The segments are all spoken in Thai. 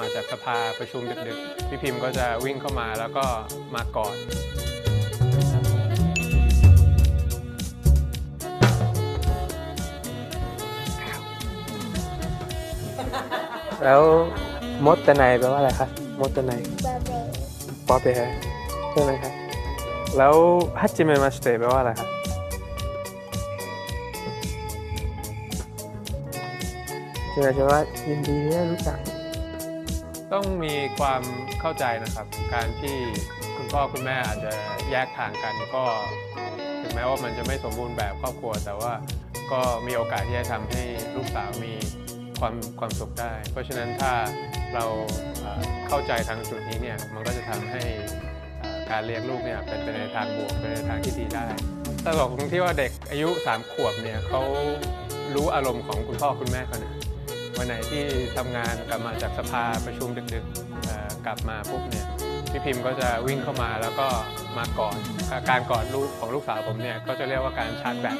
มาจากสภาประชุมดึกๆ พี่พิมพ์ก็จะวิ่งเข้ามาแล้วก็มากอดแล้วมดตะไนแปลว่าอะไรครับมดตะไนบาเบปอเปฮะใช่ไหมครับ แล้วฮัจิเมมาสเตแปลว่าอะไรครับใช่ไหมใช่ว่ายินดีที่ได้รู้จัก ต้องมีความเข้าใจนะครับ การที่คุณพ่อคุณแม่อาจจะแยกทางกันก็ถึงแม้ว่ามันจะไม่สมบูรณ์แบบครอบครัว แต่ว่าก็มีโอกาสที่จะทำให้ลูกสาวมีความความสุขได้ เพราะฉะนั้นถ้าเราเอ่อเข้าใจทางจุดนี้เนี่ยมันก็จะทำให้เอ่อการเลี้ยงลูกเนี่ยเป็นไปในทางบวกเป็นในทางที่ดีได้ตลกตรงที่ว่าเด็กอายุ 3 ขวบเนี่ยเขารู้อารมณ์ของคุณพ่อคุณแม่เขาเนะ วันไหนที่ทำงานกลับมาจากสภาประชุมดึกๆกลับมาปุ๊บเนี่ยพี่พิมพ์ก็จะวิ่งเข้ามาแล้วก็มากอดการกอดลูกของลูกสาวผมเนี่ยก็จะเรียกว่าการชาร์จแบต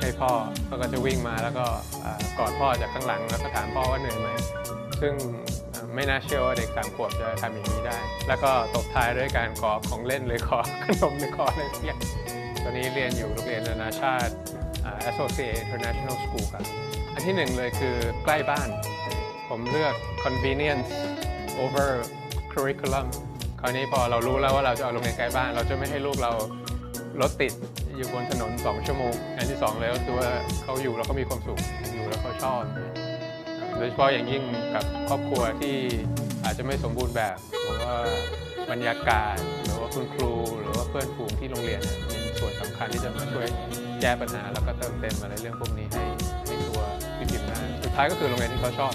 ให้พ่อเขาก็จะวิ่งมาแล้วก็กอดพ่อจากข้างหลัง แล้วก็ถามพ่อว่าเหนื่อยไหมซึ่งไม่น่าเชื่อว่าเด็กสามขวบจะทำอย่างนี้ได้ แล้วก็ตบท้ายด้วยการขอของเล่นหรือขอขนมหรือขออะไรสักอย่างตอนนี้เรียนอยู่โรงเรียนนานาชาติอ่า Associate International School ครับ อันที่หนึ่งเลยคือใกล้บ้าน ผมเลือก convenience over curriculum คราวนี้พอเรารู้แล้วว่าเราจะเอาโรงเรียนใกล้บ้าน เราจะไม่ให้ลูกเรารถติดอยู่บนถนน 2 ชั่วโมง อันที่ 2 เลยก็คือว่าเขาอยู่แล้วเขามีความสุขอยู่แล้วเขาชอบ โดยเฉพาะอย่างยิ่งกับครอบครัวที่อาจจะไม่สมบูรณ์แบบผมว่าบรรยากาศหรือว่าคุณครู หรือว่าเพื่อนฝูงที่โรงเรียนเป็นส่วนสำคัญที่จะมาช่วยแก้ปัญหา แล้วก็เติมเต็มอะไรเรื่องพวกนี้ให้ให้ ตัวพี่พิมพ์ได้สุดท้ายก็คือโรงเรียนที่เขาชอบ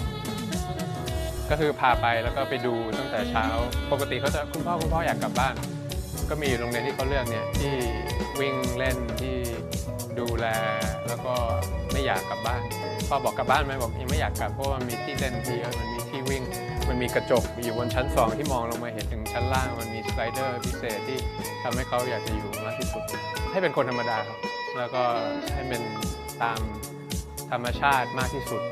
ก็คือพาไปแล้วก็ไปดูตั้งแต่เช้า ปกติเขาจะคุณพ่อคุณพ่ออยากกลับบ้าน ก็มีโรงเรียนที่เขาเลือกเนี่ยที่วิ่งเล่นที่ดูแลแล้วก็ไม่อยากกลับบ้านพ่อบอกกลับบ้านไหมบอกยังไม่อยากกลับเพราะว่ามันมีที่เล่นที่เยอะมันมีที่วิ่ง มันมีกระจกอยู่บนชั้นสองที่มองลงมาเห็นถึงชั้นล่างมันมีสไลเดอร์พิเศษที่ทำให้เขาอยากจะอยู่มากที่สุด ให้เป็นคนธรรมดาครับ แล้วก็ให้เป็นตาม ธรรมชาติมากที่สุด